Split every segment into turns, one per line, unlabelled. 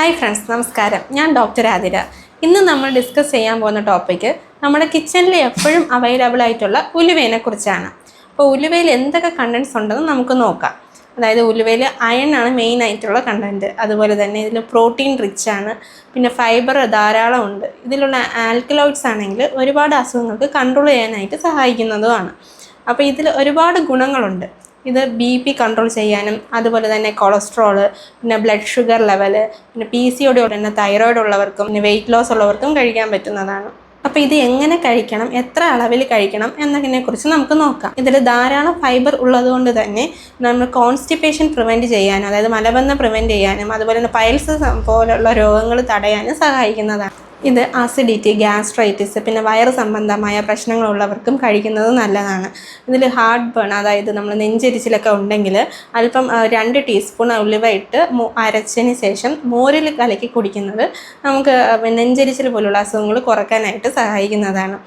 Hi friends നമസ്കാരം. ഞാൻ doctor Athira. ഇന്ന് നമ്മൾ ഡിസ്കസ് ചെയ്യാൻ പോകുന്ന ടോപ്പിക്ക് നമ്മുടെ കിച്ചണിൽ എപ്പോഴും അവൈലബിൾ ആയിട്ടുള്ള ഉലുവേനെ കുറിച്ചാണ്. അപ്പോൾ ഉലുവയിൽ എന്തൊക്കെ കണ്ടൻസ് ഉണ്ടെന്ന് നമുക്ക് നോക്കാം. അതായത് ഉലുവയിൽ അയൺ ആണ് മെയിൻ ആയിട്ടുള്ള കണ്ടന്റ് അതുപോലെ തന്നെ ഇതിൽ പ്രോട്ടീൻ റിച്ച് ആണ്. പിന്നെ ഫൈബർ ധാരാളം ഉണ്ട്. ഇതിലുള്ള ആൽക്കലോയിഡ്സ് ആണെങ്കിൽ ഒരുപാട് അസുഖങ്ങൾക്ക് കൺട്രോൾ ചെയ്യാനായിട്ട് സഹായിക്കുന്നതുമാണ്. അപ്പോൾ ഇതിൽ ഒരുപാട് ഗുണങ്ങളുണ്ട്. ഇത് ബി പി കൺട്രോൾ ചെയ്യാനും അതുപോലെ തന്നെ കൊളസ്ട്രോൾ പിന്നെ ബ്ലഡ് ഷുഗർ ലെവൽ പിന്നെ പി സി ഒടി തന്നെ തൈറോയിഡ് ഉള്ളവർക്കും പിന്നെ വെയിറ്റ് ലോസ് ഉള്ളവർക്കും കഴിക്കാൻ പറ്റുന്നതാണ്. അപ്പോൾ ഇത് എങ്ങനെ കഴിക്കണം എത്ര അളവിൽ കഴിക്കണം എന്നതിനെക്കുറിച്ച് നമുക്ക് നോക്കാം. ഇതിൽ ധാരാളം ഫൈബർ ഉള്ളതുകൊണ്ട് തന്നെ നമ്മൾ കോൺസ്റ്റിപ്പേഷൻ പ്രിവെന്റ് ചെയ്യാനും അതായത് മലബന്ധം പ്രിവെന്റ് ചെയ്യാനും അതുപോലെ തന്നെ പൈൽസ് പോലുള്ള രോഗങ്ങൾ തടയാനും സഹായിക്കുന്നതാണ്. ഇത് ആസിഡിറ്റി ഗ്യാസ്ട്രൈറ്റിസ് പിന്നെ വയറ് സംബന്ധമായ പ്രശ്നങ്ങളുള്ളവർക്കും കഴിക്കുന്നത് നല്ലതാണ്. ഇതിൽ ഹാർട്ട് ബേൺ അതായത് നമ്മൾ നെഞ്ചരിച്ചിലൊക്കെ ഉണ്ടെങ്കിൽ അല്പം രണ്ട് ടീസ്പൂൺ ഉലുവ ഇട്ട് അരച്ചതിന് ശേഷം മോരിൽ കലക്കി കുടിക്കുന്നത് നമുക്ക് നെഞ്ചരിച്ചിൽ പോലുള്ള അസുഖങ്ങൾ കുറയ്ക്കാനായിട്ട് സഹായിക്കുന്നതാണ്.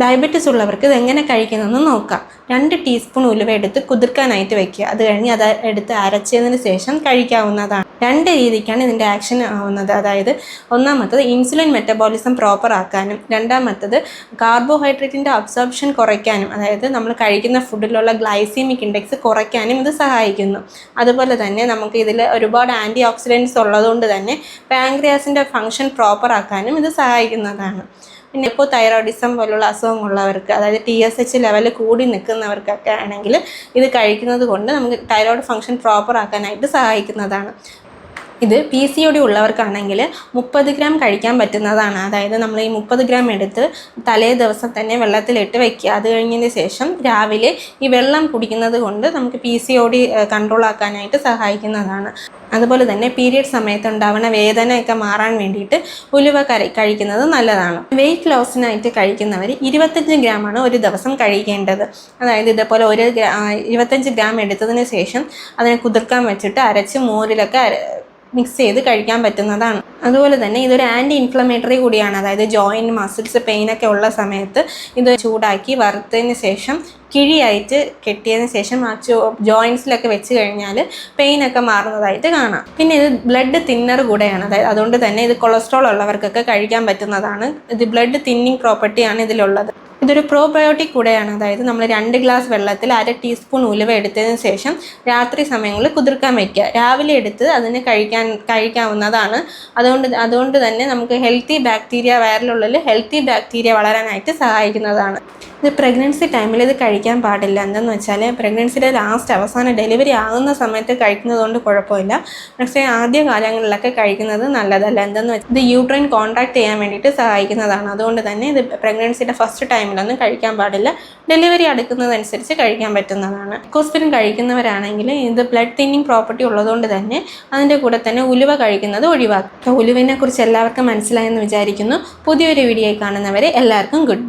ഡയബറ്റിസ് ഉള്ളവർക്ക് ഇത് എങ്ങനെ കഴിക്കുന്നതെന്ന് നോക്കാം. രണ്ട് ടീസ്പൂൺ ഉലുവ എടുത്ത് കുതിർക്കാനായിട്ട് വെക്കുക. അത് കഴിഞ്ഞ് അത് എടുത്ത് അരച്ചതിന് ശേഷം കഴിക്കാവുന്നതാണ്. രണ്ട് രീതിക്കാണ് ഇതിന്റെ ആക്ഷൻ ആവുന്നത്. അതായത് ഒന്നാമത്തത് ഇൻസുലിൻ മെറ്റബോളിസം പ്രോപ്പർ ആക്കാനും. രണ്ടാമത്തത് കാർബോഹൈഡ്രേറ്റിന്റെ അബ്സോർപ്ഷൻ കുറയ്ക്കാനും. അതായത് നമ്മൾ കഴിക്കുന്ന ഫുഡിലുള്ള ഗ്ലൈസീമിക് ഇൻഡെക്സ് കുറയ്ക്കാനും ഇത് സഹായിക്കുന്നു. അതുപോലെ തന്നെ നമുക്ക് ഇതിൽ ഒരുപാട് ആന്റി ഓക്സിഡന്റ്സ് ഉള്ളതുകൊണ്ട് തന്നെ പാങ്ക്രിയാസിന്റെ ഫങ്ഷൻ പ്രോപ്പർ ആക്കാനും ഇത് സഹായിക്കുന്നതാണ്. പിന്നെ ഇപ്പോൾ തൈറോയിഡിസം പോലുള്ള അസുഖമുള്ളവർക്ക് അതായത് ടി എസ് എച്ച് ലെവൽ കൂടി നിൽക്കുന്നവർക്കൊക്കെ ആണെങ്കിൽ ഇത് കഴിക്കുന്നത് കൊണ്ട് നമുക്ക് തൈറോയ്ഡ് ഫങ്ഷൻ പ്രോപ്പർ ആക്കാനായിട്ട് സഹായിക്കുന്നതാണ്. ഇത് പി സി ഒ ഡി ഉള്ളവർക്കാണെങ്കിൽ മുപ്പത് ഗ്രാം കഴിക്കാൻ പറ്റുന്നതാണ്. അതായത് നമ്മൾ ഈ മുപ്പത് ഗ്രാം എടുത്ത് തലേ ദിവസം തന്നെ വെള്ളത്തിലിട്ട് വയ്ക്കുക അത് കഴിഞ്ഞതിന് ശേഷം രാവിലെ ഈ വെള്ളം കുടിക്കുന്നത് കൊണ്ട് നമുക്ക് P C O D control ആക്കാനായിട്ട് സഹായിക്കുന്നതാണ്. അതുപോലെ തന്നെ പീരിയഡ് സമയത്ത് ഉണ്ടാവുന്ന വേദനയൊക്കെ മാറാൻ വേണ്ടിയിട്ട് ഉലുവ കറി കഴിക്കുന്നത് നല്ലതാണ്. വെയിറ്റ് ലോസിനായിട്ട് കഴിക്കുന്നവർ ഇരുപത്തഞ്ച് ഗ്രാമാണ് ഒരു ദിവസം കഴിക്കേണ്ടത്. അതായത് ഇതേപോലെ ഒരു ഗ്രാ- ഇരുപത്തഞ്ച് ഗ്രാം എടുത്തതിന് ശേഷം അതിനെ കുതിർക്കാൻ വെച്ചിട്ട് അരച്ച് മോരിലൊക്കെ മിക്സ് ചെയ്ത് കഴിക്കാൻ പറ്റുന്നതാണ്. അതുപോലെ തന്നെ ഇതൊരു ആന്റി ഇൻഫ്ലമേറ്ററി കൂടിയാണ്. അതായത് ജോയിന്റ് മസിൽസ് പെയിനൊക്കെ ഉള്ള സമയത്ത് ഇത് ചൂടാക്കി വറുത്തതിന് ശേഷം കിഴിയായിട്ട് കെട്ടിയതിന് ശേഷം ആ ജോയിൻസിലൊക്കെ വെച്ച് കഴിഞ്ഞാൽ പെയിനൊക്കെ മാറുന്നതായിട്ട് കാണാം. പിന്നെ ഇത് ബ്ലഡ് തിന്നർ കൂടെയാണ്. അതായത് അതുകൊണ്ട് തന്നെ ഇത് കൊളസ്ട്രോൾ ഉള്ളവർക്കൊക്കെ കഴിക്കാൻ പറ്റുന്നതാണ്. ഇത് ബ്ലഡ് തിന്നിങ് പ്രോപ്പർട്ടിയാണ് ഇതിലുള്ളത്. ഇതൊരു പ്രോബയോട്ടിക് കൂടെയാണ്. അതായത് നമ്മൾ രണ്ട് ഗ്ലാസ് വെള്ളത്തിൽ അര ടീസ്പൂൺ ഉലുവ എടുത്തതിന് ശേഷം രാത്രി സമയങ്ങളിൽ കുതിർക്കാൻ വയ്ക്കുക രാവിലെ എടുത്ത് അതിന് കഴിക്കാൻ കഴിക്കാവുന്നതാണ്. അതുകൊണ്ട് അതുകൊണ്ട് തന്നെ നമുക്ക് ഹെൽത്തി ബാക്ടീരിയ വയറിലുള്ളിൽ ഹെൽത്തി ബാക്ടീരിയ വളരാനായിട്ട് സഹായിക്കുന്നതാണ്. ഇത് പ്രഗ്നൻസി ടൈമിൽ ഇത് കഴിക്കാൻ പാടില്ല. എന്തെന്ന് വെച്ചാൽ പ്രഗ്നൻസിയുടെ ലാസ്റ്റ് അവസാന ഡെലിവറി ആകുന്ന സമയത്ത് കഴിക്കുന്നത് കൊണ്ട് കുഴപ്പമില്ല. പക്ഷേ ആദ്യ കാലങ്ങളിലൊക്കെ കഴിക്കുന്നത് നല്ലതല്ല. എന്തെന്ന് വെച്ചാൽ ഇത് യൂട്രൈൻ കോൺട്രാക്ട് ചെയ്യാൻ വേണ്ടിയിട്ട് സഹായിക്കുന്നതാണ്. അതുകൊണ്ട് തന്നെ ഇത് പ്രഗ്നൻസിയുടെ ഫസ്റ്റ് ടൈമിലൊന്നും കഴിക്കാൻ പാടില്ല. ഡെലിവറി അടുക്കുന്നതനുസരിച്ച് കഴിക്കാൻ പറ്റുന്നതാണ്. കോസ്പിൻ കഴിക്കുന്നവരാണെങ്കിൽ ഇത് ബ്ലഡ് തിന്നിങ് പ്രോപ്പർട്ടി ഉള്ളതുകൊണ്ട് തന്നെ അതിന്റെ കൂടെ തന്നെ ഉലുവ കഴിക്കുന്നത് ഒഴിവാക്കുക ഉലുവിനെ കുറിച്ച് എല്ലാവർക്കും മനസ്സിലായെന്ന് വിചാരിക്കുന്നു. പുതിയൊരു വീഡിയോ കാണുന്നവരെ എല്ലാവർക്കും ഗുഡ് ബൈ